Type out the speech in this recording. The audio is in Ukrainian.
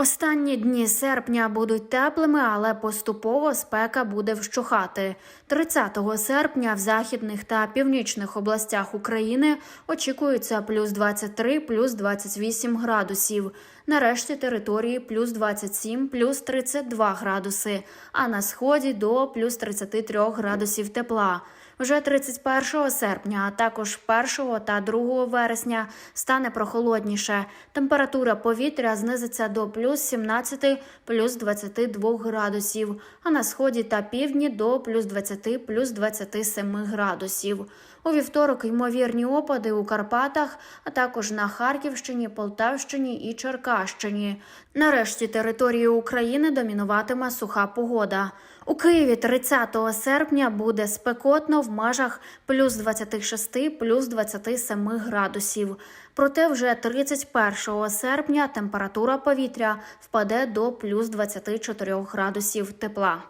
Останні дні серпня будуть теплими, але поступово спека буде вщухати. 30 серпня в західних та північних областях України очікується плюс 23, плюс 28 градусів. На решті території плюс 27, плюс 32 градуси, а на сході до плюс 33 градусів тепла. Вже 31 серпня, а також 1 та 2 вересня стане прохолодніше. Температура повітря знизиться до плюс 17, плюс 22 градусів, а на сході та півдні до плюс 20, плюс 27 градусів. У вівторок ймовірні опади у Карпатах, а також на Харківщині, Полтавщині і Черкащині. Нарешті території України домінуватиме суха погода. У Києві 30 серпня буде спекотно в межах плюс 26, плюс 27 градусів. Проте вже 31 серпня температура повітря впаде до плюс 24 градусів тепла.